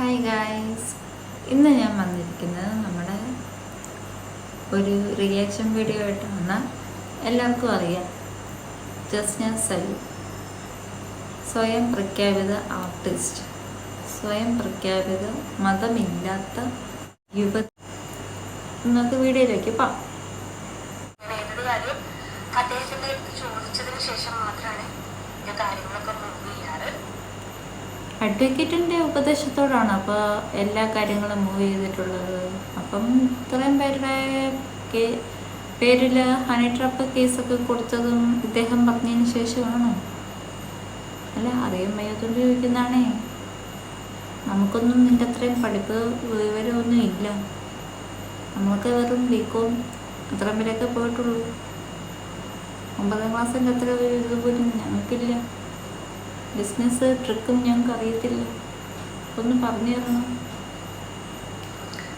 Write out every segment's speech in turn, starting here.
Hi guys ഇന്ന് ഞാൻ വന്നിരിക്കുന്നത് നമ്മുടെ ഒരു റിയാക്ഷൻ വീഡിയോ ആയിട്ടാണ്. എല്ലാവർക്കും അറിയാം. ജസ്ന സലു സ്വയം പ്രഖ്യാപിത ആർട്ടിസ്റ്റ് സ്വയം പ്രഖ്യാപിത മതമില്ലാത്ത യുവ ഇന്നത്തെ വീഡിയോയിലേക്ക് പാ അടുത്ത് ചോദിച്ചതിന് ശേഷം മാത്രമാണ് കാര്യങ്ങളൊക്കെ അഡ്വക്കേറ്റിന്റെ ഉപദേശത്തോടാണ് അപ്പോൾ എല്ലാ കാര്യങ്ങളും മൂവ് ചെയ്തിട്ടുള്ളത്. അപ്പം ഇത്രയും പേരുടെ പേരിൽ ഹണി ട്രാപ്പ് കേസൊക്കെ കൊടുത്തതും ഇദ്ദേഹം പറഞ്ഞതിന് ശേഷമാണ്. അല്ല അറിയാൻ വയ്യാത്തോണ്ട് ചോദിക്കുന്നതാണേ. നമുക്കൊന്നും നിന്റെ അത്രയും പഠിപ്പ് വിവരമൊന്നും ഇല്ല. നമ്മൾക്ക് വെറും ബികോം അത്രയും പേരൊക്കെ പോയിട്ടുള്ളൂ. ഒമ്പതാം ക്ലാസ്സിന്റെ അത്ര ഇത് പോലും ഞങ്ങൾക്കില്ല. ബിസിനസ് ട്രിക്കും ഞങ്ങൾക്ക് അറിയത്തില്ല. ഒന്ന് പറഞ്ഞു തരണം.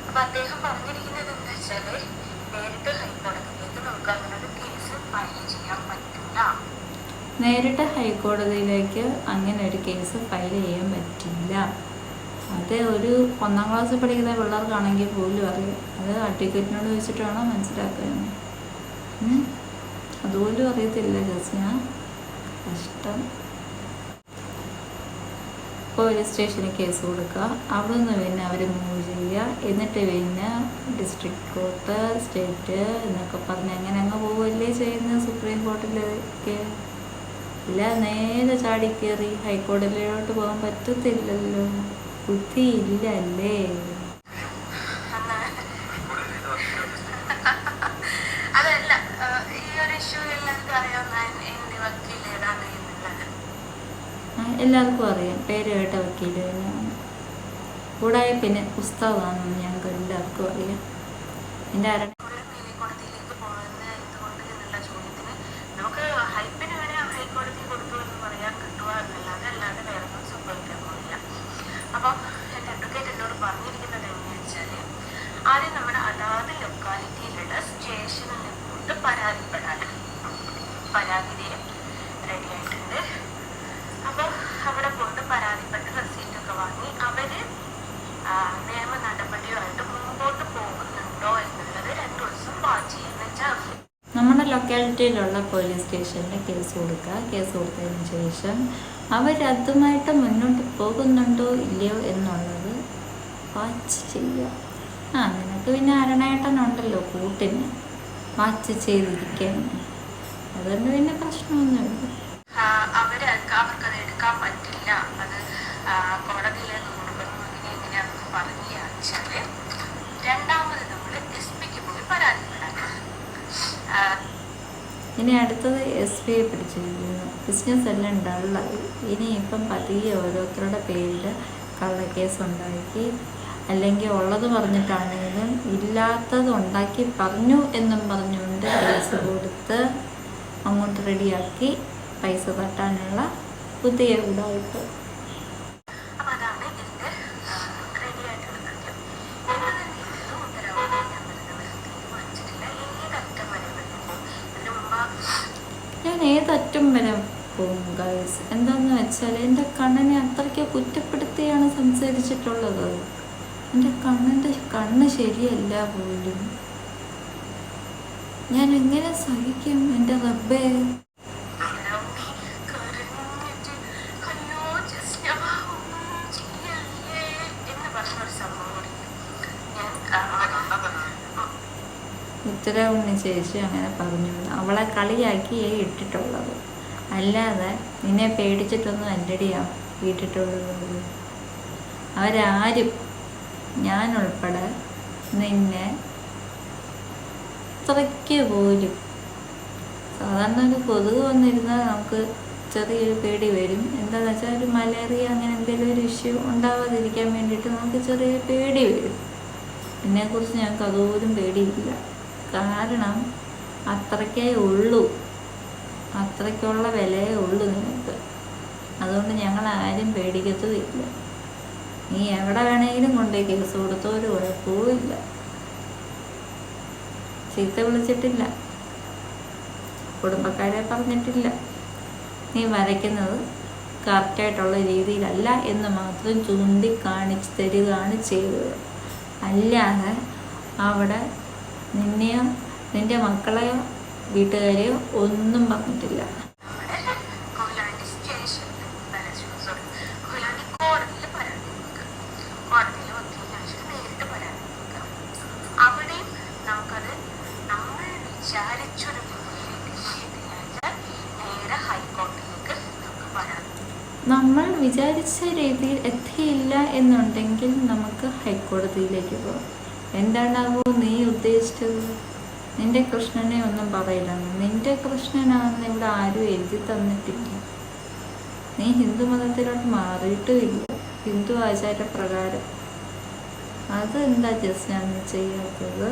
അപ്പൊ അദ്ദേഹം പറഞ്ഞിരിക്കുന്നത് എന്താ വെച്ചാൽ നേരിട്ട് ഹൈക്കോടതിയിലേക്ക് നമുക്ക് അങ്ങനെ ഒരു കേസ് ഫയൽ ചെയ്യാൻ പറ്റില്ല. നേരിട്ട് ഹൈക്കോടതിയിലേക്ക് അങ്ങനെ ഒരു കേസ് ഫയൽ ചെയ്യാൻ പറ്റില്ല. അത് ഒരു ഒന്നാം ക്ലാസ് പഠിക്കുന്ന പിള്ളേർക്കാണെങ്കിൽ പോലും അറിയാം. അത് അഡ്വക്കേറ്റിനോട് ചോദിച്ചിട്ട് വേണം മനസ്സിലാക്കാൻ അതുപോലും അറിയത്തില്ല ജസ്ന കഷ്ടം. പോലീസ് സ്റ്റേഷനിൽ കേസ് കൊടുക്കുക. അവിടെ നിന്ന് പിന്നെ അവർ മൂവ് ചെയ്യുക. എന്നിട്ട് പിന്നെ ഡിസ്ട്രിക്ട് കോർട്ട് സ്റ്റേറ്റ് എന്നൊക്കെ പറഞ്ഞ് അങ്ങനെ അങ്ങ് പോവുകയല്ലേ ചെയ്യുന്നത് സുപ്രീം കോർട്ടിലേക്ക് ഇല്ല നേരെ ചാടി ഹൈക്കോടതിയിലോട്ട് പോകാൻ പറ്റത്തില്ലല്ലോ. ബുദ്ധിയില്ല അല്ലേ എല്ലാവർക്കും അറിയാം. പേര് കേട്ട വക്കീൽ തന്നെയാണ്. കൂടാതെ പിന്നെ പുസ്തകമാണെന്ന് ഞങ്ങൾക്ക് എല്ലാവർക്കും അറിയാം. എന്റെ ആരുടെ കൂടുതൽ മേൽക്കോടതിയിലേക്ക് പോകുന്നത് എന്തുകൊണ്ട് എന്നുള്ള ചോദ്യത്തിന് നമുക്ക് ഹൈപ്പിന് വരെ ഹൈക്കോടതി കൊടുത്തു എന്ന് പറയാൻ കിട്ടുക എന്നല്ലാതെ അല്ലാതെ വേറെ ഒന്നും സംഭവിക്കാൻ പോകില്ല അപ്പം എന്റെ അഡ്വക്കേറ്റ് എന്നോട് പറഞ്ഞിരിക്കുന്നത് എങ്ങനെയാണെന്ന് വെച്ചാൽ ആദ്യം നമ്മുടെ അതാത് ലൊക്കാലിറ്റിയിലുള്ള സ്റ്റേഷനിൽ കൊണ്ട് പരാതിപ്പെടാൻ പരാതിയും റെഡി ആയിട്ടുണ്ട് അപ്പോൾ അവിടെ കൊണ്ട് പരാതിപ്പെട്ട് റെസീറ്റൊക്കെ വാങ്ങി അവർ ആ, നിയമ നടപടിയുമായിട്ട് മുമ്പോട്ട് പോകുന്നുണ്ടോ എന്നുള്ളത് രണ്ടു ദിവസം വാച്ച് ചെയ്യുന്ന വെച്ചാൽ നമ്മുടെ ലൊക്കാലിറ്റിയിലുള്ള പോലീസ് സ്റ്റേഷനിൽ കേസ് കൊടുക്കുക. കേസ് കൊടുത്തതിന് ശേഷം അവരതുമായിട്ട് മുന്നോട്ട് പോകുന്നുണ്ടോ ഇല്ലയോ എന്നുള്ളത് വാച്ച് ചെയ്യുക. ആ നിനക്ക് പിന്നെ അരണേട്ടനുണ്ടല്ലോ കൂട്ടിന്. വാച്ച് ചെയ്തിരിക്കാൻ അതുകൊണ്ട് പിന്നെ പ്രശ്നമൊന്നുമില്ല. അവർക്ക് അവർക്കത് എടുക്കാൻ പറ്റില്ല അത് ആ, കോടതിയിലെ നിർബന്ധം ഇങ്ങനെ എങ്ങനെയാണെന്ന് പറഞ്ഞു വെച്ചാൽ രണ്ടാമത് നമ്മൾ എസ് പിക്ക് പോയി പരാതിപ്പെടാൻ ആ, ഇനി അടുത്തത് എസ് ബി ഐ പിടിച്ചിരിക്കുന്നു. ബിസിനസ് എല്ലാം ഡള്ളായി ഇപ്പം പതിയെ ഓരോരുത്തരുടെ പേരിൽ കള്ളക്കേസ് ഉണ്ടാക്കി അല്ലെങ്കിൽ ഉള്ളത് പറഞ്ഞിട്ടാണെങ്കിലും ഇല്ലാത്തത് ഉണ്ടാക്കി പറഞ്ഞു എന്നും പറഞ്ഞുകൊണ്ട് കേസ് കൊടുത്ത് അങ്ങോട്ട് റെഡിയാക്കി പൈസ തട്ടാനുള്ള പുതിയ ഉടായ്പ അപ്പൊ അതാണ് ഇതിന്റെ റെഡി ആയിട്ടുള്ള കാര്യം എന്ത് തന്നെയാണെങ്കിലും ഉത്തരവാദിത്തം ഞാൻ പറയുന്നത് തീരുമാനിച്ചിട്ടില്ല ഏതറ്റം വരെ വരുമ്പോൾ അതിന് മുമ്പ് ഞാൻ ഏതറ്റം വരെ പോകും ഗൈസ് എന്താന്ന് വെച്ചാൽ എന്റെ കണ്ണിനെ അത്രയ്ക്ക് കുറ്റപ്പെടുത്തിയാണ് സംസാരിച്ചിട്ടുള്ളത്. എന്റെ കണ്ണിന്റെ കണ്ണ് ശരിയല്ല പോലും. ഞാൻ എങ്ങനെ സഹിക്കും എന്റെ റബ്ബേ? ഉത്തരവുണ്ണി ചേച്ചി അങ്ങനെ പറഞ്ഞു അവളെ കളിയാക്കിയേ ഇട്ടിട്ടുള്ളത്. അല്ലാതെ നിന്നെ പേടിച്ചിട്ടൊന്നും അല്ലടിയാ വീട്ടിട്ടുള്ളത് അവരാരും ഞാൻ ഉൾപ്പെടെ നിന്നെ അത്രയ്ക്ക് പോലും സാധാരണ ഒരു കൊതുക് വന്നിരുന്നാൽ നമുക്ക് ചെറിയൊരു പേടി വരും. എന്താണെന്ന് വെച്ചാൽ ഒരു മലേറിയ അങ്ങനെ എന്തെങ്കിലും ഒരു ഇഷ്യൂ ഉണ്ടാവാതിരിക്കാൻ വേണ്ടിയിട്ട് നമുക്ക് ചെറിയൊരു പേടി വരും. എന്നെക്കുറിച്ച് ഞങ്ങൾക്ക് അതുപോലും പേടിയില്ല. കാരണം അത്രയ്ക്കേ ഉള്ളൂ. അത്രയ്ക്കുള്ള വിലയേ ഉള്ളൂ നിങ്ങൾക്ക് അതുകൊണ്ട് ഞങ്ങൾ ആരും പേടിക്കത്തുമില്ല നീ എവിടെ വേണമെങ്കിലും കൊണ്ടേ കേസ് കൊടുത്തോ ഒരു കുഴപ്പവും ഇല്ല. ചീത്ത വിളിച്ചിട്ടില്ല. കുടുംബക്കാരെ പറഞ്ഞിട്ടില്ല. നീ വരയ്ക്കുന്നത് കറക്റ്റായിട്ടുള്ള രീതിയിലല്ല എന്ന് മാത്രം ചൂണ്ടിക്കാണിച്ച് തരികയാണ് ചെയ്തത്. അല്ലാതെ അവിടെ നിന്നെയോ നിന്റെ മക്കളെയോ വീട്ടുകാരെയോ ഒന്നും പറഞ്ഞിട്ടില്ല. നമ്മൾ വിചാരിച്ച രീതിയിൽ എത്തിയില്ല എന്നുണ്ടെങ്കിൽ നമുക്ക് ഹൈക്കോടതിയിലേക്ക് പോകാം. എന്താണാവോ നീ ഉദ്ദേശിച്ചത്? നിന്റെ കൃഷ്ണനെ ഒന്നും പറയില്ല. നിന്റെ കൃഷ്ണനാണെന്ന് ഇവിടെ ആരും എഴുതി തന്നിട്ടില്ല. നീ ഹിന്ദു മതത്തിലോട്ട് മാറിയിട്ടുമില്ല. ഹിന്ദു ആചാരപ്രകാരം. എന്താ ഞാൻ ചെയ്യാത്തത്?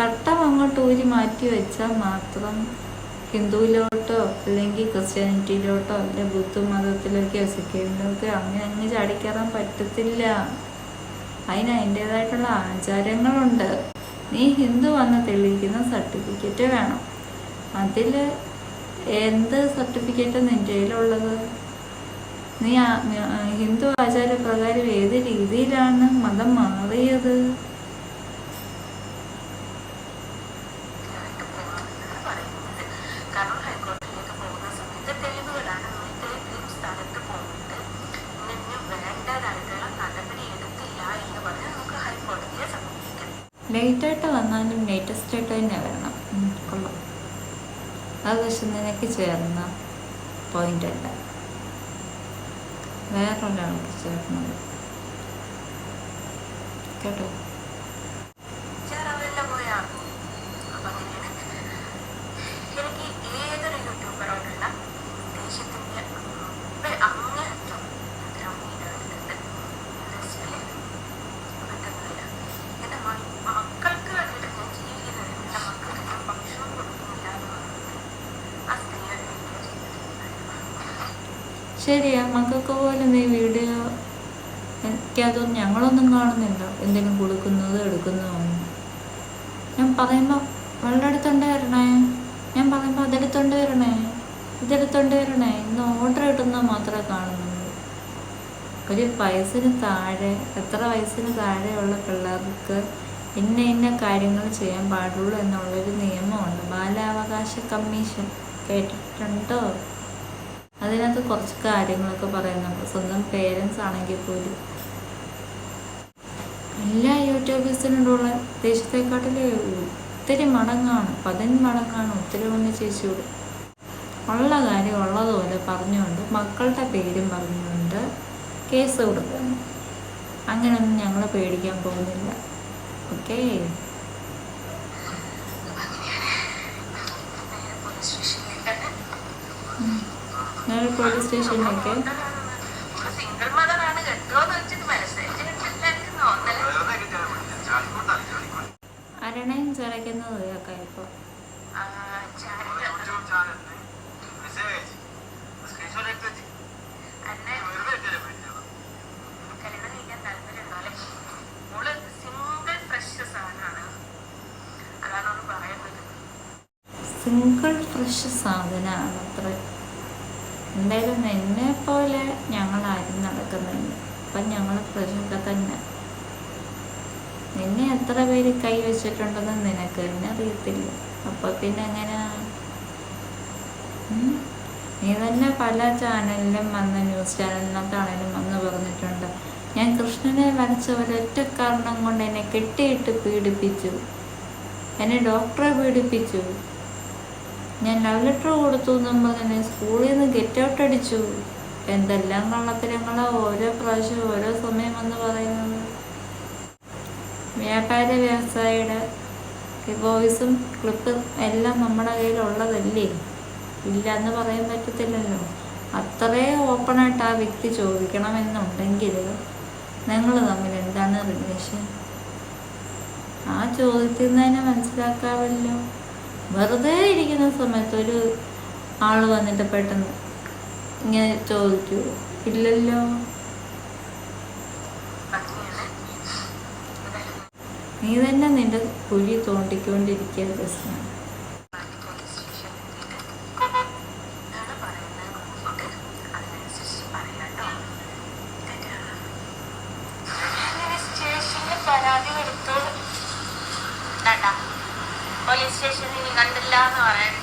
തട്ടം അങ്ങോട്ട് ഊരി മാറ്റി വെച്ചാൽ മാത്രം ഹിന്ദുവിലോട്ടോ അല്ലെങ്കിൽ ക്രിസ്ത്യാനിറ്റിയിലോട്ടോ അല്ലെങ്കിൽ ബുദ്ധ മതത്തിലേക്കോ സിക്കിമിലോക്കോ അങ്ങനെ അങ്ങ് ചാടിക്കയറാൻ പറ്റത്തില്ല. അതിന് അതിന്റെതായിട്ടുള്ള ആചാരങ്ങളുണ്ട്. നീ ഹിന്ദു വന്ന് തെളിയിക്കുന്ന സർട്ടിഫിക്കറ്റ് വേണം. അതിൽ എന്ത് സർട്ടിഫിക്കറ്റ് നിന്റെ കയ്യിലുള്ളത്? നീ ഹിന്ദു ആചാരപ്രകാരം ഏത് രീതിയിലാണ് മതം മാറിയത് ഇതിലേക്ക് പോകണമെന്നാണ് പറയുന്നത് കാരണം ഹൈക്കോടതിയിലേക്ക് പോകുന്ന സമയത്ത് തെളിവുകളാണ് നമ്മൾ ഇത്രയും സ്ഥലത്ത് പോയിട്ട് ഇനി വേണ്ടതായിട്ടുള്ള നടപടി എടുത്തില്ല എന്ന് പറഞ്ഞ് നമുക്ക് ഹൈക്കോടതിയെ സമീപിക്കാം ലേറ്റായിട്ട് വന്നാലും ലേറ്റസ്റ്റ് ആയിട്ട് തന്നെ വരണം ഉം, കൊള്ളാം അത് പക്ഷെ ചേർന്ന പോയിന്റ് അല്ല. വേറൊരാൾക്ക് ചേർന്നത്. കേട്ടോ ചേരാവില്ല പോയാ അപ്പൊ അങ്ങനെയാണ് എനിക്ക് ഏതൊരു യൂട്യൂബറോടുള്ള ദേഷ്യത്തിന്റെ വെ- അങ്ങേയറ്റം ദ്രവ്യമായിട്ടുണ്ട് എന്താ വെച്ചാൽ പറ്റുന്നില്ല എന്റെ മ- മക്കൾക്ക് വേണ്ടിയിട്ട് ഞാൻ ജീവിക്കുന്നത് എന്റെ മക്കൾക്ക് ഞാൻ ഭക്ഷണം കൊടുക്കുന്നില്ല എന്ന് പറഞ്ഞിട്ട് ആ സ്ത്രീയുടെ വീഡിയോ ചെയ്തിട്ടുണ്ടായിരുന്നു ശരിയാ മക്കൾക്ക് പോലും നീ വീഡിയോ എനിക്കതൊന്നും ഞങ്ങളൊന്നും കാണുന്നില്ല. എന്തെങ്കിലും കൊടുക്കുന്നത് എടുക്കുന്നതൊന്നും ഞാൻ പറയുമ്പോൾ വെള്ളം എടുത്തോണ്ട് വരണേ. ഞാൻ പറയുമ്പോൾ അതെടുത്തോണ്ട് വരണേ. ഇതെടുത്തോണ്ട് വരണേ. ഇന്ന് ഓർഡർ കിട്ടുന്നത് മാത്രമേ കാണുന്നുള്ളൂ. ഒരു വയസ്സിന് താഴെ എത്ര വയസ്സിന് താഴെയുള്ള പിള്ളേർക്ക് ഇന്ന ഇന്ന കാര്യങ്ങൾ ചെയ്യാൻ പാടുള്ളൂ എന്നുള്ളൊരു നിയമമുണ്ട്. ബാലാവകാശ കമ്മീഷൻ കേട്ടിട്ടുണ്ടോ? അതിനകത്ത് കുറച്ച് കാര്യങ്ങളൊക്കെ പറയുന്നുണ്ട്. സ്വന്തം പേരൻസ് ആണെങ്കിൽ പോലും. എല്ലാ യൂട്യൂബേഴ്സിനോടുള്ള ദേശത്തെക്കാട്ടിലെ ഒത്തിരി മടങ്ങാണ്. പതിന് മടങ്ങാണ് ഒത്തിരി വന്ന് ചേച്ചിയോട്. ഉള്ള കാര്യം ഉള്ളതുപോലെ പറഞ്ഞുകൊണ്ട് മക്കളുടെ പേരും പറഞ്ഞുകൊണ്ട് കേസ് കൊടുക്കുന്നു. അങ്ങനെയൊന്നും ഞങ്ങൾ പേടിക്കാൻ പോകുന്നില്ല. ഓക്കേ? പോലീസ് സ്റ്റേഷനിലേക്ക്? സിംഗിൾ മദറാണ്. കെട്ടുമോന്ന് വെച്ചിട്ട് താല്പര്യമുണ്ടോ അല്ലെ മോൾ സിംഗിൾ ഫ്രഷ് സാധനമാണ് അത്ര. എന്തായാലും എന്നെ പോലെ ഞങ്ങളാരും നടക്കുന്നില്ല. അപ്പം ഞങ്ങൾ ഫ്രഷൊക്കെ തന്നെ. എത്ര പേര് കൈ വെച്ചിട്ടുണ്ടെന്ന് നിനക്ക് തന്നെ അറിയത്തില്ല. അപ്പൊ പിന്നെ എങ്ങനെ? നീ തന്നെ പല ചാനലിലും വന്ന് ന്യൂസ് ചാനലിനകത്താണേലും വന്ന് പറഞ്ഞിട്ടുണ്ട്. ഞാൻ കൃഷ്ണനെ വരച്ച ഒരൊറ്റ കാരണം കൊണ്ട് എന്നെ കെട്ടിയിട്ട് പീഡിപ്പിച്ചു. എന്നെ ഡോക്ടറെ പീഡിപ്പിച്ചു. ഞാൻ ലവ് ലെറ്റർ കൊടുത്തു എന്നും പറഞ്ഞ് സ്കൂളിൽ നിന്ന് ഗെറ്റ് ഔട്ട് അടിച്ചു. എന്തെല്ലാം കള്ളത്തിലങ്ങളാ ഓരോ പ്രാവശ്യം ഓരോ സമയം വന്ന് പറയുന്നത്. വ്യാപാര വ്യവസായിയുടെ വോയിസും ക്ലിപ്പും എല്ലാം നമ്മുടെ കയ്യിലുള്ളതല്ലേ? ഇല്ല എന്ന് പറയാൻ പറ്റത്തില്ലല്ലോ. അത്രേ ഓപ്പണായിട്ട് ആ വ്യക്തി ചോദിക്കണമെന്നുണ്ടെങ്കിൽ നിങ്ങൾ തമ്മിൽ എന്താണ് റിലേഷൻ ആ ചോദ്യത്തിൽ നിന്ന് തന്നെ മനസ്സിലാക്കാമല്ലോ. വെറുതെ ഇരിക്കുന്ന സമയത്ത് ഒരു ആൾ വന്നിട്ട് പെട്ടെന്ന് ഇങ്ങനെ ചോദിക്കൂ ഇല്ലല്ലോ. നീ തന്നെ നിന്റെ കുഴി തോണ്ടിക്കൊണ്ടിരിക്കുക ജസ്ന പോലീസ് സ്റ്റേഷനിൽ കണ്ടില്ല എന്ന് പറയുന്നത്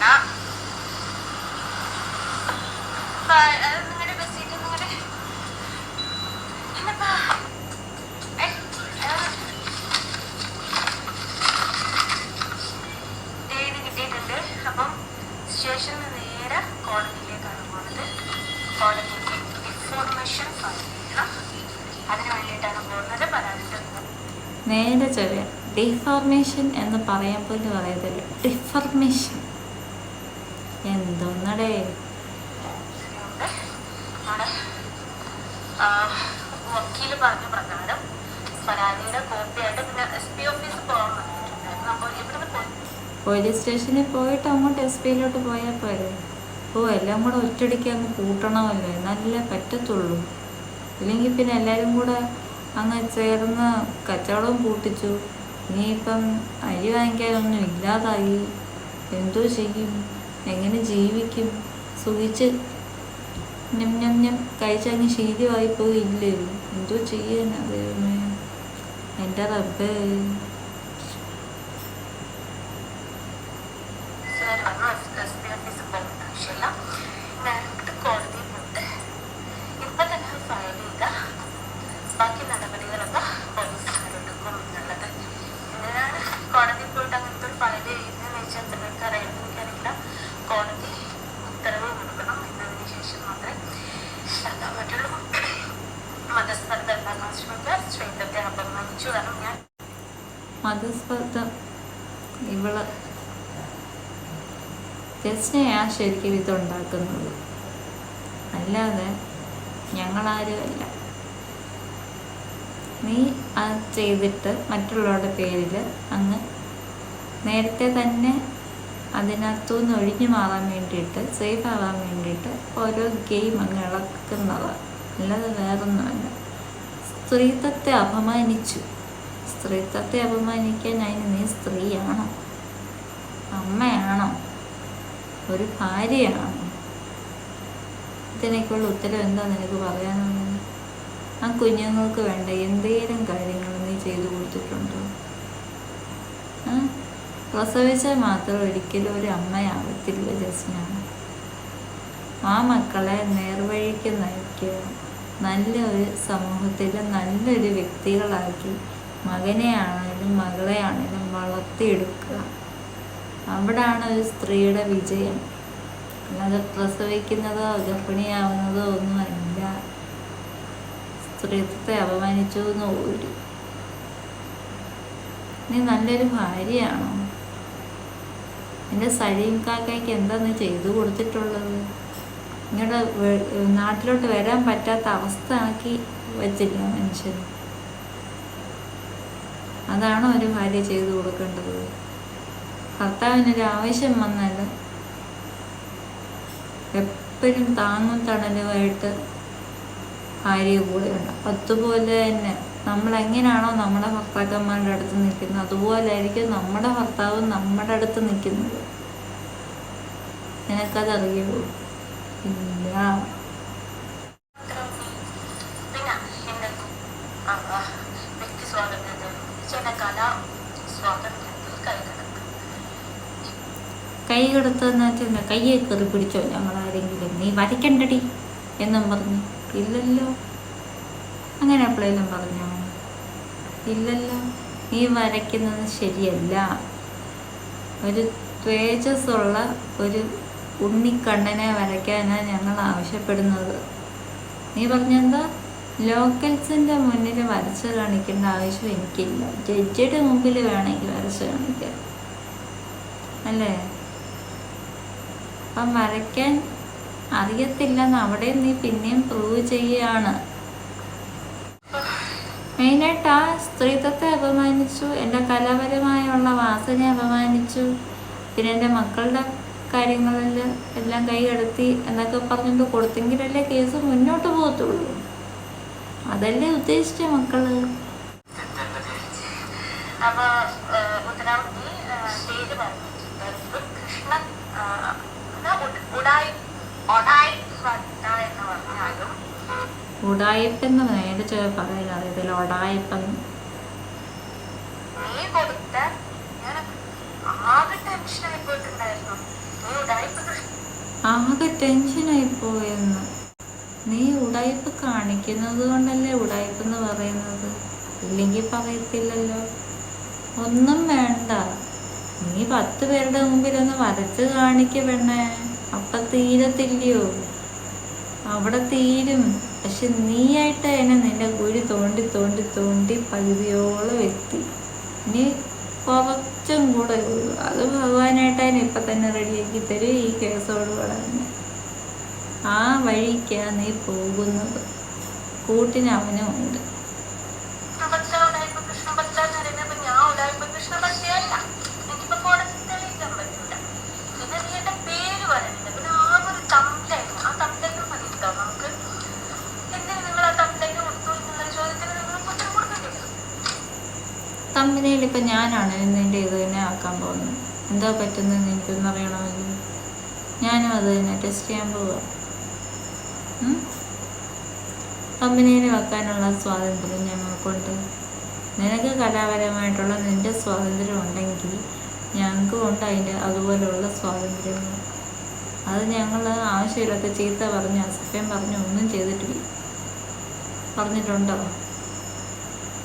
ഡിഫോർമേഷൻ എന്ന് പറയാൻ പോലും പറയത്തില്ല ഡിഫർമേഷൻ. എന്തോന്നടേ. വക്കീൽ പറഞ്ഞ പ്രകാരം പരാതിയുടെ കോപ്പിയായിട്ട് പിന്നെ എസ് പി ഓഫീസ് പോകാൻ പറഞ്ഞിട്ടുണ്ടായിരുന്നു അപ്പോൾ ഇവിടുന്ന് പോലീസ് സ്റ്റേഷനിൽ പോയിട്ട് അങ്ങോട്ട് എസ് പിയിലോട്ട് പോയാൽ പോരെ. ഓ എല്ലാം കൂടെ ഒറ്റടിക്ക് അങ്ങ് കൂട്ടണമല്ലോ. എന്നാലല്ലേ പറ്റത്തുള്ളൂ. ഇല്ലെങ്കിൽ പിന്നെ എല്ലാവരും കൂടെ അങ്ങ് ചേർന്ന് കച്ചവടവും പൂട്ടിച്ചു. ഇനിയിപ്പം അരി വാങ്ങിക്കാനൊന്നും ഇല്ലാതായി. എന്തോ ചെയ്യും. എങ്ങനെ ജീവിക്കും. സുഖിച്ച് ഞം ഞം ഞം കഴിച്ചങ്ങ് ശീലമായി പോയില്ലേ എന്തോ ചെയ്യാനാ ദൈവമേ. എന്റെ റബ്ബേ സാർ വന്നു എസ് പി ഓഫീസിൽ പോകേണ്ട ആവശ്യമില്ല ഡയറക്റ്റ് കോടതിയിൽ പോയിട്ട് ഇപ്പം തന്നെ ഫയൽ ചെയ്ത ബാക്കി നടപടികളൊക്കെ പോലീസുകാരെടുക്കും എന്നുള്ളത് എന്തിനാണ് കോടതിയിൽ പോയിട്ട് അങ്ങനത്തെ ഒരു ഫയൽ ചെയ്യുന്നതെന്ന് വെച്ചാൽ നിങ്ങൾക്ക് അറിയാം എനിക്കറിയില്ല കോടതി ഉത്തരവ് കൊടുക്കണം എന്നതിന് ശേഷം മാത്രമേ ഇതാക്കാൻ പറ്റുള്ളൂ മതസ്പർദ്ധ ഉണ്ടാക്കാൻ ശ്രമിക്കുക സ്ത്രീത്വത്തെ അപമാനിച്ചു കാരണം ഞാൻ മതസ്പർദ്ധ ഇവൾ രചനയാ ശരിക്കും ഇതുണ്ടാക്കുന്നത്. അല്ലാതെ ഞങ്ങളാരുമല്ല നീ അത് ചെയ്തിട്ട് മറ്റുള്ളവരുടെ പേരിൽ അങ്ങ് നേരത്തെ തന്നെ അതിനകത്തുനിന്ന് ഒഴിഞ്ഞു മാറാൻ വേണ്ടിയിട്ട് സേഫ് ആവാൻ വേണ്ടിയിട്ട് ഓരോ ഗെയിം അങ്ങ് ഇളക്കുന്നതാണ് അല്ലാതെ വേറൊന്നുമല്ല. സ്ത്രീത്വത്തെ അപമാനിച്ചു. സ്ത്രീത്വത്തെ അപമാനിക്കാൻ അതിന് നീ സ്ത്രീയാണോ? അമ്മയാണോ? ഒരു ഭാര്യയാണ് ഇതിനൊക്കെയുള്ള ഉത്തരം എന്താ നിനക്ക് പറയാനുള്ളത്? ആ കുഞ്ഞുങ്ങൾക്ക് വേണ്ട എന്തെങ്കിലും കാര്യങ്ങൾ നീ ചെയ്തു കൊടുത്തിട്ടുണ്ടോ? പ്രസവിച്ചാൽ മാത്രം ഒരിക്കലും ഒരു അമ്മയാവത്തില്ല ജസ്ന. ആ മക്കളെ നേർവഴിക്ക് നയിക്കുക. നല്ല ഒരു സമൂഹത്തിൽ നല്ലൊരു വ്യക്തികളാക്കി മകനെ ആണെങ്കിലും വളർത്തിയെടുക്കുക. അവിടാണ് ഒരു സ്ത്രീയുടെ വിജയം. അല്ലാതെ പ്രസവിക്കുന്നതോ ഗർഭിണിയാവുന്നതോ ഒന്നുമല്ല. സ്ത്രീത്വത്തെ അപമാനിച്ചു എന്ന് ഒരു നീ നല്ലൊരു ഭാര്യയാണോ? എന്റെ സലീം കാക്കയ്ക്ക് എന്താ നീ ചെയ്തു കൊടുത്തിട്ടുള്ളത്? ഇങ്ങോട്ട് നാട്ടിലോട്ട് വരാൻ പറ്റാത്ത അവസ്ഥ ആക്കി വച്ചില്ല മനുഷ്യൻ? അതാണോ ഒരു ഭാര്യ ചെയ്തു കൊടുക്കേണ്ടത്? ഭർത്താവിനൊരു ആവശ്യം വന്നാൽ എപ്പോഴും താങ്ങും തണലുമായിട്ട് ഭാര്യ കൂടെയുണ്ട് അതുപോലെ തന്നെ നമ്മൾ എങ്ങനെയാണോ നമ്മുടെ ഭർത്താക്കന്മാരുടെ അടുത്ത് നിൽക്കുന്നത് അതുപോലെ ആയിരിക്കും നമ്മുടെ ഭർത്താവ് നമ്മുടെ അടുത്ത് നിൽക്കുന്നത്. നിനക്കതറിയുള്ളൂ. ഇല്ല. സ്വാഗതം കൈ കൊടുത്തതെന്ന് വെച്ചാൽ കയ്യെ കയറി പിടിച്ചോ? ഞങ്ങളാരെങ്കിലും നീ വരയ്ക്കണ്ടടി എന്നും പറഞ്ഞു. ഇല്ലല്ലോ. അങ്ങനെ എപ്പോഴെല്ലാം പറഞ്ഞു? ഇല്ലല്ലോ. നീ വരയ്ക്കുന്നത് ശരിയല്ല. ഒരു ഉള്ള ഒരു ഉണ്ണിക്കണ്ണനെ വരയ്ക്കാനാണ് ഞങ്ങൾ ആവശ്യപ്പെടുന്നത്. നീ പറഞ്ഞെന്താ? ലോക്കൽസിന്റെ മുന്നിൽ വരച്ച് കാണിക്കേണ്ട ആവശ്യം എനിക്കില്ല. ജഡ്ജിയുടെ മുമ്പിൽ വേണമെങ്കിൽ വരച്ച് കാണിക്കാം. അല്ലേ? അപ്പം വരയ്ക്കാൻ അറിയത്തില്ലെന്ന് അവിടെ നീ പിന്നെയും പ്രൂവ് ചെയ്യുകയാണ്. മെയിനായിട്ട് ആ സ്ത്രീത്വത്തെ അപമാനിച്ചു എന്റെ കലാപരമായുള്ള വാസനയെ അപമാനിച്ചു പിന്നെ എന്റെ മക്കളുടെ കാര്യങ്ങളിൽ എല്ലാം കൈകടത്തി എന്നൊക്കെ പറഞ്ഞിട്ട് കൊടുത്തെങ്കിലല്ലേ കേസ് മുന്നോട്ട് പോകത്തുള്ളൂ. അതല്ലേ ഉദ്ദേശിച്ച മക്കൾ? അപ്പൊ ഉത്തരാവധി പേര് പറഞ്ഞിട്ടുണ്ടായിരുന്നു ഉടായിപ്പെന്ന് നേരെ ചോ- പറയാൻ അറിയത്തില്ല ഉടായിപ്പെന്ന് ആകെ ടെൻഷനായി ആകെ പോയെന്ന്. നീ ഉടായ്പ കാണിക്കുന്നത് കൊണ്ടല്ലേ ഉടായ്പ എന്ന് പറയുന്നത്? ഇല്ലെങ്കിൽ പറയത്തില്ലല്ലോ. ഒന്നും വേണ്ട. നീ പത്ത് പേരുടെ മുമ്പിലൊന്ന് വരച്ച് കാണിക്ക പെണ്ണേ. അപ്പൊ തീരത്തില്ലയോ? അവിടെ തീരും. പക്ഷെ നീയായിട്ട് തന്നെ നിന്റെ കുഴി തോണ്ടി തോണ്ടി തോണ്ടി പകുതിയോളം എത്തി. ഇനി കുറച്ചും കൂടെ അത് ഭഗവാനായിട്ട് തന്നെ ഇപ്പം തന്നെ റെഡിയാക്കി തരും ഈ കേസോട് തന്നെ ആ വഴിക്കാണ് നീ പോകുന്നത്. കൂട്ടിന് അവനും ഉണ്ട്. കൃഷ്ണഭക്ത ഉടായ്പ കൃഷ്ണഭക്ത എന്ന് പറയുന്നത് ഞാൻ ഉടായ്പ കൃഷ്ണഭക്തിയല്ല എനിക്കിപ്പോ കോടതി തെളിയിക്കാൻ പറ്റൂല പിന്നെ നീ എന്റെ പേര് പറയുന്നില്ല പിന്നെ ആകെ ഒരു തമ്പ്ലൈൻ ആ തമ്പ്ലൈനും മതി കേട്ടോ നമുക്ക് എന്തിന് നിങ്ങൾ ആ തമ്പ്ലൈൻ കൊടുത്തു എന്നുള്ള ചോദ്യത്തിന് നിങ്ങൾ ഉത്തരം കൊടുക്കത്തില്ല തമ്മിനയിൽ ഇപ്പം ഞാനാണ് നിന്റെ ഇത് തന്നെ ആക്കാൻ പോകുന്നത്. എന്താ പറ്റുന്നതെന്ന് എനിക്കൊന്നും അറിയണമെങ്കിൽ ഞാനും അത് തന്നെ ടെസ്റ്റ് ചെയ്യാൻ പോവുക കമ്പനിയിൽ വെക്കാനുള്ള സ്വാതന്ത്ര്യം ഞാൻ ഞങ്ങൾക്കുണ്ട്. നിനക്ക് കലാപരമായിട്ടുള്ള നിന്റെ സ്വാതന്ത്ര്യം ഉണ്ടെങ്കിൽ ഞങ്ങൾക്കും ഉണ്ട് അതിന്റെ അതുപോലെയുള്ള സ്വാതന്ത്ര്യങ്ങൾ. അത് ഞങ്ങൾ ആവശ്യമില്ലാത്ത ചീത്ത പറഞ്ഞ് അസഭ്യം പറഞ്ഞ് ഒന്നും ചെയ്തിട്ടില്ല. പറഞ്ഞിട്ടുണ്ടോ?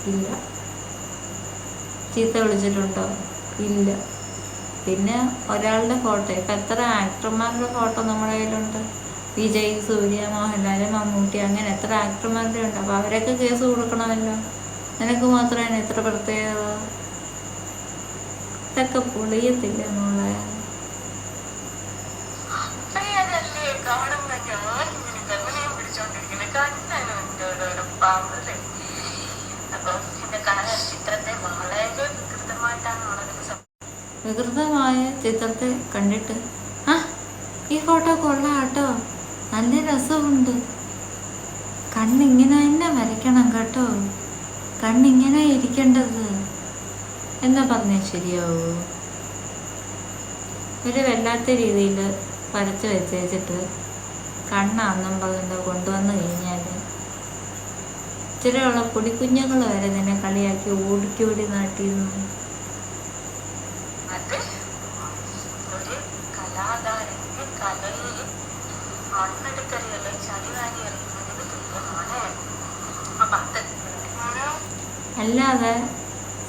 ഇല്ല. ചീത്ത വിളിച്ചിട്ടുണ്ടോ? ഇല്ല. പിന്നെ ഒരാളുടെ ഫോട്ടോ ഇപ്പം എത്ര ആക്ടർമാരുടെ ഫോട്ടോ നമ്മുടെ കയ്യിലുണ്ട്? വിജയ് സൂര്യ മോഹൻലാൽ മമ്മൂട്ടി അങ്ങനെ എത്ര ആക്ടർമാരുടെ ഉണ്ട്? അപ്പോൾ അവരൊക്കെ കേസ് കൊടുക്കണമല്ലോ. നിനക്ക് മാത്രമാണ് എത്ര പ്രത്യേകത? ഇതൊക്കെ പൊളിയത്തില്ല മോളെ? അപ്പഴതല്ലേ കാണുമ്പോ ഞാൻ ഇങ്ങനെ കണ്ണനെയും പിടിച്ചോണ്ടിരിക്കുന്നത് കണ്ണനും ഉണ്ട് ഒരു പാമ്പല്ലേ അപ്പൊ എന്റെ കല ചിത്രത്തെ വളരെ കൃത്യമായിട്ടാണ് വളരെ സം- വികൃതമായ ചിത്രത്തെ കണ്ടിട്ട് ആ ഈ ഫോട്ടോ കൊള്ളാട്ടോ. നല്ല രസമുണ്ട്. കണ്ണിങ്ങനെ തന്നെ വരയ്ക്കണം കേട്ടോ. കണ്ണിങ്ങനെ ഇരിക്കേണ്ടത്. എന്ന് പറഞ്ഞാൽ ശരിയാവൂ. ഒരു വല്ലാത്ത രീതിയിൽ വരച്ച് വെച്ചേച്ചിട്ട് കണ്ണാന്നും പറഞ്ഞിട്ട് കൊണ്ടുവന്ന് കഴിഞ്ഞാൽ ഇച്ചിരിയുള്ള പൊടിക്കുഞ്ഞുങ്ങൾ വരെ നിന്നെ കളിയാക്കി ഓടിക്കോടി നാട്ടിയിരുന്നു അത് അല്ലാതെ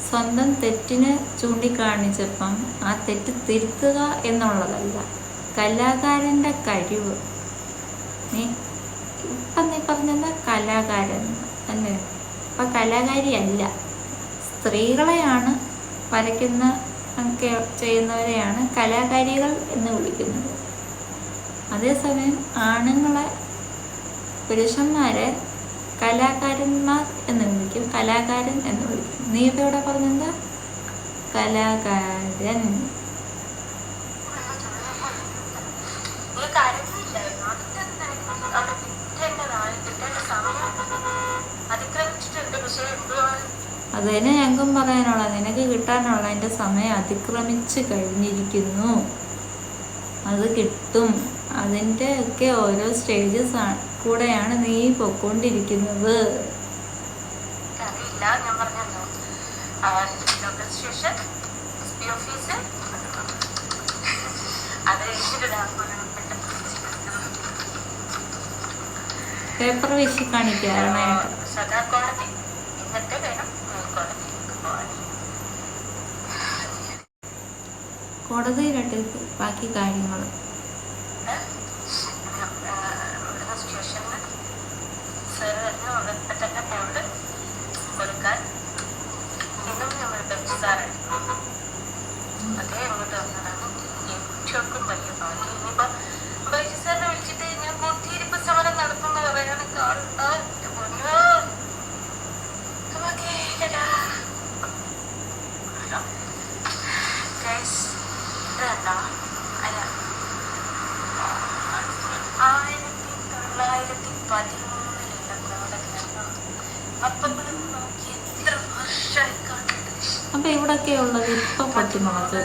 സ്വന്തം തെറ്റിന് ചൂണ്ടിക്കാണിച്ചപ്പം ആ തെറ്റ് തിരുത്തുക എന്നുള്ളതല്ല കലാകാരന്റെ കഴിവ്. നീ ഇപ്പം നീ പറഞ്ഞത് കലാകാരൻ അല്ലേ? അപ്പം കലാകാരിയല്ല സ്ത്രീകളെയാണ് വരയ്ക്കുന്ന ചെയ്യുന്നവരെയാണ് കലാകാരികൾ എന്ന് വിളിക്കുന്നത്. അതേസമയം ആണുങ്ങളെ പുരുഷന്മാരെ കലാകാരന്മാർ എന്ന് വിളിക്കും. കലാകാരൻ എന്ന് വിളിക്കും. നീ ഇപ്പം ഇവിടെ പറഞ്ഞെന്താ? കലാകാരൻ. അത് തന്നെ ഞങ്ങൾക്കും പറയാനുള്ള നിനക്ക് കിട്ടാനുള്ള എന്റെ സമയം അതിക്രമിച്ച് കഴിഞ്ഞിരിക്കുന്നു. അത് കിട്ടും. അതിന്റെ ഒക്കെ ഓരോ സ്റ്റേജസ് കൂടെയാണ് നീ പൊക്കോണ്ടിരിക്കുന്നത്. പേപ്പർ വീശി കാണിക്കാനായിട്ട് സദാ കോടതി. എന്നിട്ട് വേണം മേൽക്കോടതിയിലേക്ക് പോകാൻ. കോടതിയിലിട്ട് ബാക്കി കാര്യങ്ങൾ ഇവിടുന്ന് സ്റ്റേഷനിൽ സാർ തന്നെ അവിടെ തന്നെ പോയിട്ട് കൊടുക്കാൻ ഇന്നും നമ്മൾ ബെഞ്ച് സാറാണ് അതേ ഇങ്ങോട്ട് വന്നതാണ് ഏറ്റവും വലിയ ഭാഗ്യം ഇനിയിപ്പോ ബൈജു സാറിനെ വിളിച്ചിട്ട് ഞാൻ ബുദ്ധിയിരിപ്പ് സമരം നടത്തുന്ന പറയാണ് കാണുന്ന എന്റെ പൊന്നോ നമുക്ക് കേടാ ഗൈസ് ഇതാ അല്ല ആയിരത്തി തൊള്ളായിരത്തി പതിമൂന്നിലുള്ള കോടതിയാണ് അപ്പം നോക്കി എത്ര വർഷമായി കണ്ടിട്ട് അപ്പം ഇവിടൊക്കെ ഉള്ളത് ഇപ്പം പൊട്ടിമുളച്ച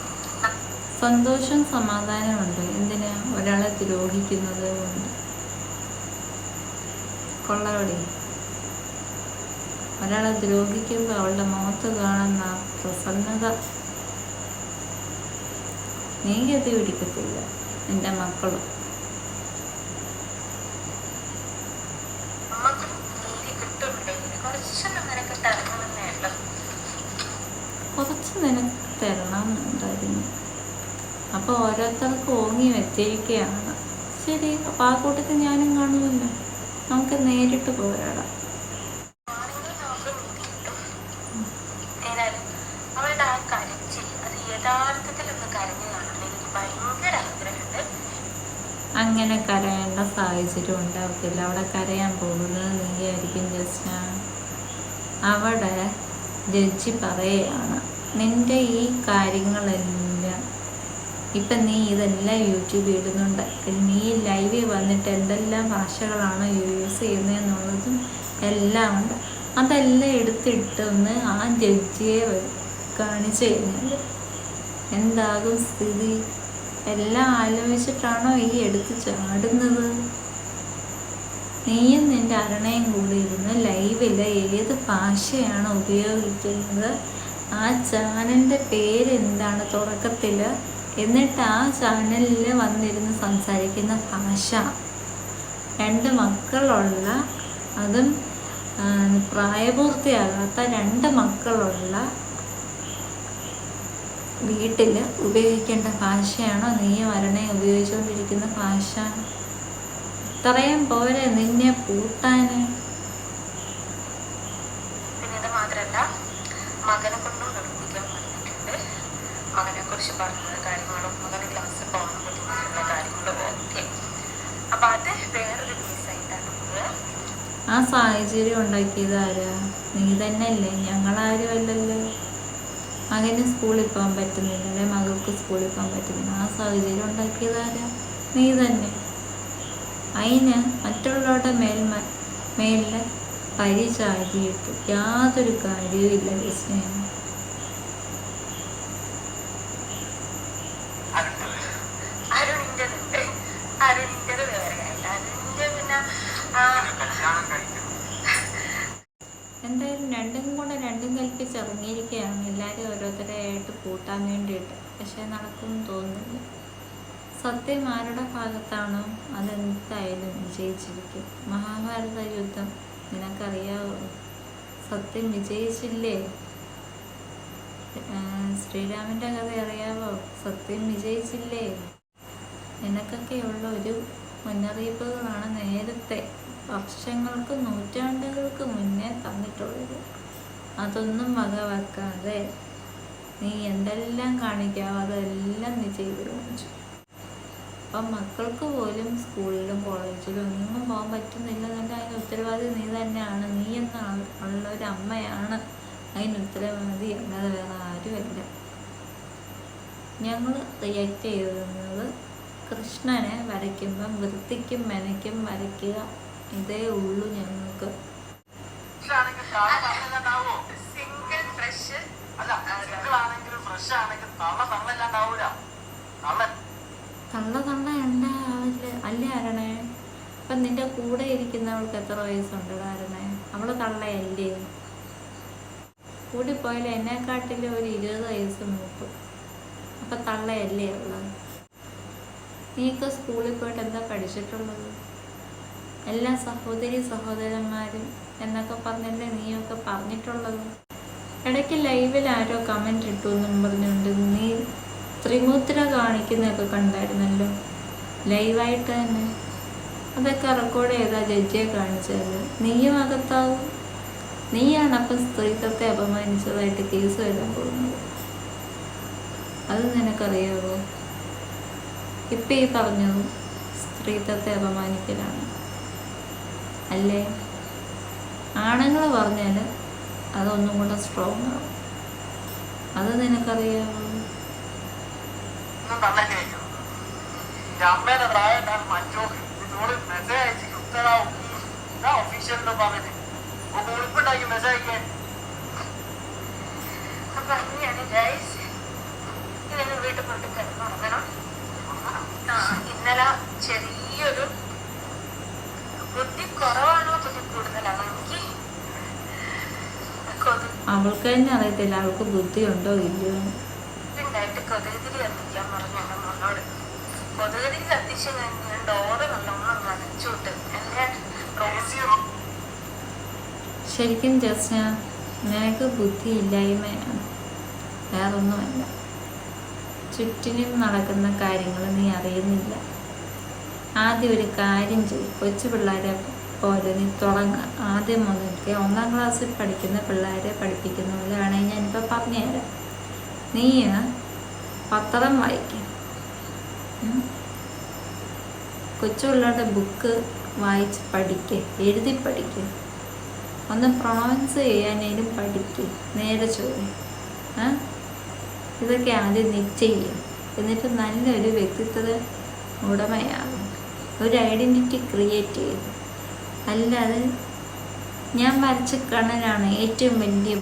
സന്തോഷം സമാധാനമുണ്ട്. എന്തിനാ ഒരാളെ ദ്രോഹിക്കുന്നത് കൊണ്ട്? കൊള്ളവടി. ഒരാളെ ദ്രോഹിക്കുമ്പോൾ അവളുടെ മുഖത്ത് കാണുന്ന പ്രസന്നത. നീ ഗതി പിടിക്കത്തില്ല എന്റെ മക്കളും. കുറച്ച് നിനക്ക് തരണം എന്നുണ്ടായിരുന്നു അപ്പോൾ ഓരോരുത്തർക്ക് ഓങ്ങി വെച്ചിരിക്കുകയാണ് ശരി അപ്പോൾ ആ കൂട്ടത്തിൽ ഞാനും കാണുമല്ലോ. നമുക്ക് നേരിട്ട് പോരാടാം. അവളുടെ ആ കരച്ചിൽ അത് യഥാർത്ഥത്തിൽ ഒന്ന് കരഞ്ഞു എനിക്ക് ഭയങ്കര ആഗ്രഹമുണ്ട്. അങ്ങനെ കരയേണ്ട സാഹചര്യം ഉണ്ടാവത്തില്ല. അവിടെ കരയാൻ പോകുന്നത് നീയായിരിക്കും ജസ്ന. അവിടെ ജഡ്ജി പറയുകയാണ് നിന്റെ ഈ കാര്യങ്ങളെല്ലാം ഇപ്പം നീ ഇതെല്ലാം യൂട്യൂബിൽ ഇടുന്നുണ്ട്. നീ ലൈവിൽ വന്നിട്ട് എന്തെല്ലാം ഭാഷകളാണ് യൂസ് ചെയ്യുന്നതെന്നുള്ളതും എല്ലാം ഉണ്ട്. അതെല്ലാം എടുത്തിട്ടൊന്ന് ആ ജഡ്ജിയെ കാണിച്ചു കഴിഞ്ഞാൽ എന്താകും സ്ഥിതി? എല്ലാം ആലോചിച്ചിട്ടാണോ ഈ എടുത്ത് ചാടുന്നത്? നീയും നിന്റെ അരണയും കൂടി ഇരുന്ന് ലൈവിൽ ഏത് ഭാഷയാണ് ഉപയോഗിക്കുന്നത്? ആ ചാനലിന്റെ പേര് എന്താണ്? തുടക്കത്തിൽ എന്നിട്ട് ആ ചാനലിൽ വന്നിരുന്ന് സംസാരിക്കുന്ന ഭാഷ. രണ്ട് മക്കളുള്ള അതും പ്രായപൂർത്തിയാകാത്ത രണ്ട് മക്കളുള്ള വീട്ടിൽ ഉപയോഗിക്കേണ്ട ഭാഷയാണോ? നീ വരണേ ഉപയോഗിച്ചുകൊണ്ടിരിക്കുന്ന ഭാഷ. ഇത്രയും പോരെ നിന്നെ ഇത് മാത്രമല്ല മകനെ കൊണ്ടും മകനെ കുറിച്ച് പറഞ്ഞ കാര്യങ്ങളും മകന് ക്ലാസ്സിൽ പോകാൻ ബുദ്ധിമുട്ടുള്ള കാര്യങ്ങളും ഒക്കെ. അപ്പൊ അത് വേറൊരു കേസായിട്ടാണ് ആ സാഹചര്യം ഉണ്ടാക്കിയത് ആരാ? നീ ഞങ്ങൾ ഞങ്ങളാരും അല്ലല്ലോ. മകന് സ്കൂളിൽ പോകാൻ പറ്റുന്നില്ല അല്ലെ? മകൾക്ക് സ്കൂളിൽ പോകാൻ പറ്റുന്നില്ല. ആ സാഹചര്യം ഉണ്ടാക്കിയത് ആരാ? നീ തന്നെ. അതിന് മറ്റുള്ളവരുടെ മേൽമ മേലിൽ പരി ചാരിയിട്ട് യാതൊരു കാര്യവുമില്ല വിസ്മയം രണ്ടും ചെറുങ്ങിയിരിക്കുകയാണ് എല്ലാവരും ഓരോരുത്തരെ ആയിട്ട് കൂട്ടാൻ വേണ്ടിയിട്ട്. പക്ഷേ നടക്കുമെന്ന് തോന്നുന്നില്ല. സത്യം ആരുടെ ഭാഗത്താണോ? അതെന്തായാലും വിജയിച്ചിരിക്കും. മഹാഭാരത യുദ്ധം. നിനക്കറിയാവോ? സത്യം വിജയിച്ചില്ലേ? ശ്രീരാമന്റെ കഥ അറിയാവോ? സത്യം വിജയിച്ചില്ലേ? നിനക്കൊക്കെയുള്ള ഒരു മുന്നറിയിപ്പുകളാണ് നേരത്തെ വർഷങ്ങൾക്ക് നൂറ്റാണ്ടുകൾക്ക് മുന്നേ തന്നിട്ടുള്ളത്. അതൊന്നും വക വെക്കാതെ നീ എന്തെല്ലാം കാണിക്കാവോ അതെല്ലാം നീ ചെയ്തു കാണിച്ചു. അപ്പം മക്കൾക്ക് പോലും സ്കൂളിലും കോളേജിലും ഒന്നും പോകാൻ പറ്റുന്നില്ല എന്നിട്ട് അതിന് ഉത്തരവാദി നീ തന്നെയാണ്. നീ എന്ന ഉള്ള ഒരു അമ്മയാണ് അതിന് ഉത്തരവാദി അല്ലാതെ വേറെ ആരുമല്ല. ഞങ്ങൾ റിയാക്ട് ചെയ്തിരുന്നത് കൃഷ്ണനെ വരയ്ക്കുമ്പം വൃത്തിക്കും മെനയ്ക്കും വരയ്ക്കുക ഇതേ ഉള്ളൂ ഞങ്ങൾക്ക്. സിംഗിൾ ഫ്രഷ് അല്ല സിംഗിൾ ആണെങ്കിലും ഫ്രഷ് ആണെങ്കിലും തള്ള തള്ളല്ലാണ്ടാവൂല തള്ള തള്ള തള്ള ഉണ്ടാവില്ല അല്ലേ അരണേ? ഇപ്പം നിന്റെ കൂടെ ഇരിക്കുന്നവൾക്ക് എത്ര വയസ്സുണ്ട് അരണേ? അവൾ തള്ളയല്ലേ? കൂടിപ്പോയാൽ എന്നെക്കാട്ടിലും ഒരു ഇരുപത് വയസ്സ് മൂപ്പ്. അപ്പം തള്ളയല്ലേ അവൾ? നീക്ക് സ്കൂളിൽ പോയിട്ട് എന്താ പഠിച്ചിട്ടുള്ളത്? എല്ലാ സഹോദരി സഹോദരന്മാരും എന്നൊക്കെ പറഞ്ഞല്ലേ നീയൊക്കെ പറഞ്ഞിട്ടുള്ളത്. ഇടയ്ക്ക് ലൈവിൽ ആരോ കമന്റ് ഇട്ടു എന്നും പറഞ്ഞുകൊണ്ട് നീ ത്രിമുദ്ര കാണിക്കുന്നതൊക്കെ കണ്ടായിരുന്നല്ലോ? ലൈവായിട്ട് തന്നെ. അതൊക്കെ റെക്കോർഡ് ചെയ്താ ജഡ്ജിയെ കാണിച്ചാൽ നീയും അകത്താവും. നീയാണ് അപ്പം സ്ത്രീത്വത്തെ അപമാനിച്ചതായിട്ട് കേസ് വരാൻ പോകുന്നത്. അത് നിനക്കറിയാവോ? ഇപ്പം ഈ പറഞ്ഞതും സ്ത്രീത്വത്തെ അപമാനിക്കലാണ്. അല്ലേ? ആണുങ്ങൾ പറഞ്ഞാൽ അതൊന്നും കൂടെ സ്ട്രോങ് ആവും അത് ആ ഇന്നലെ ചെറിയൊരു ബുദ്ധി കുറവാണോ? ബുദ്ധി കൂടുതലാണോ? എനിക്ക് കൊതുക് അവൾക്ക് തന്നെ അറിയത്തില്ല. അവൾക്ക് ബുദ്ധിയുണ്ടോ ഇല്ലയോ എന്ന്. ഉണ്ടായിട്ട് കൊതുകുതിരി കത്തിക്കാൻ പറഞ്ഞു എന്റെ മോനോട്. കൊതുകുതിരി കത്തിച്ച് കഴിഞ്ഞ് ഡോറ് നല്ലോണം നനച്ചു എന്റെ റൂം ശരിക്കും ജസ്ന നിനക്ക് ബുദ്ധിയില്ലായ്മയാണ് വേറൊന്നുമല്ല. ചുറ്റിനും നടക്കുന്ന കാര്യങ്ങൾ നീ അറിയുന്നില്ല. ആദ്യം ഒരു കാര്യം ചെയ്യും. കൊച്ചു പിള്ളേരെ പോലെ നീ തുടങ്ങുക ആദ്യം മുതൽക്കേ ഒന്നാം ക്ലാസ്സിൽ പഠിക്കുന്ന പിള്ളേരെ പഠിപ്പിക്കുന്ന പോലെ വേണമെങ്കിൽ ഞാനിപ്പോൾ പറഞ്ഞുതരാം നീ പത്രം വായിക്കും. കൊച്ചു പിള്ളേരുടെ ബുക്ക് വായിച്ച് പഠിക്കുക എഴുതി പഠിക്കുക ഒന്ന് പ്രൊണൗൺസ് ചെയ്യാനേലും പഠിക്കുക നേരെ ചോദ്യം ഇതൊക്കെ ആദ്യം നിശ്ചയിക്കും എന്നിട്ട് നല്ലൊരു വ്യക്തിത്വ ഉടമയാകും ഒരു ഐഡന്റിറ്റി ക്രിയേറ്റ് ചെയ്തു. അല്ലാതെ ഞാൻ വരച്ച കണ്ണനാണ് ഏറ്റവും വലിയ